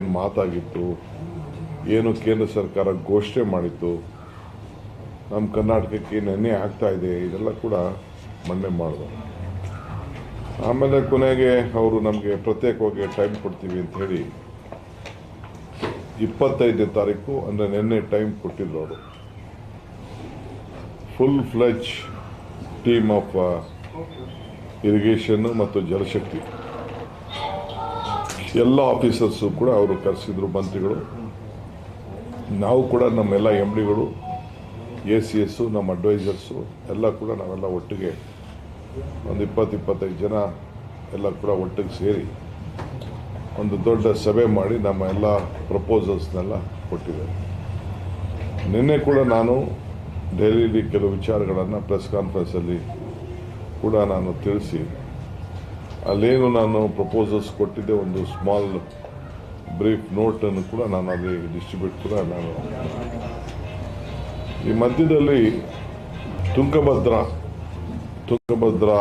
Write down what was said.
ಮಾತಾಗಿತ್ತು, ಏನು ಕೇಂದ್ರ ಸರ್ಕಾರ ಘೋಷಣೆ ಮಾಡಿತ್ತು, ನಮ್ಮ ಕರ್ನಾಟಕಕ್ಕೆ ನೆನ್ನೆ ಆಗ್ತಾ ಇದೆ, ಇದೆಲ್ಲ ಕೂಡ ಮಂಡನೆ ಮಾಡಿದ್ರು ಆಮೇಲೆ ಕೊನೆಗೆ ಅವರು ನಮಗೆ ಪ್ರತ್ಯೇಕವಾಗಿ ಟೈಮ್ ಕೊಡ್ತೀವಿ ಅಂತ ಹೇಳಿ, ಇಪ್ಪತ್ತೈದನೇ ತಾರೀಕು ಅಂದರೆ ನಿನ್ನೆ ಟೈಮ್ ಕೊಟ್ಟಿದ್ರು ಅವರು. Full fledge team of irrigation ಮತ್ತು ಜಲಶಕ್ತಿ. ಎಲ್ಲ ಆಫೀಸರ್ಸು ಕೂಡ ಅವರು ಕರೆಸಿದ್ರು, ಮಂತ್ರಿಗಳು. ನಾವು ಕೂಡ ನಮ್ಮೆಲ್ಲ ಎಂ ಡಿಗಳು ಎ ಸಿ ಎಸ್ಸು, ನಮ್ಮ ಅಡ್ವೈಸರ್ಸು, ಎಲ್ಲ ಕೂಡ ನಾವೆಲ್ಲ ಒಟ್ಟಿಗೆ ಒಂದು ಇಪ್ಪತ್ತು ಇಪ್ಪತ್ತೈದು ಜನ ಎಲ್ಲ ಕೂಡ ಒಟ್ಟಿಗೆ ಸೇರಿ ಒಂದು ದೊಡ್ಡ ಸಭೆ ಮಾಡಿ ನಮ್ಮ ಎಲ್ಲ ಪ್ರಪೋಸಲ್ಸ್ನೆಲ್ಲ ಕೊಟ್ಟಿದ್ದೇವೆ ನಿನ್ನೆ ಕೂಡ ನಾನು ದೆಹಲಿಯಲ್ಲಿ ಕೆಲವು ವಿಚಾರಗಳನ್ನು ಪ್ರೆಸ್ ಕಾನ್ಫರೆನ್ಸಲ್ಲಿ ಕೂಡ ನಾನು ತಿಳಿಸಿ ಅಲ್ಲೇನು ನಾನು ಪ್ರಪೋಸಲ್ಸ್ ಕೊಟ್ಟಿದ್ದೆ, ಒಂದು ಸ್ಮಾಲ್ ಬ್ರೀಫ್ ನೋಟನ್ನು ಕೂಡ ನಾನು ಅಲ್ಲಿ ಡಿಸ್ಟ್ರಿಬ್ಯೂಟ್ ಕೂಡ ನಾನು ಈ ಮಧ್ಯದಲ್ಲಿ ತುಂಗಭದ್ರಾ ತುಂಗಭದ್ರಾ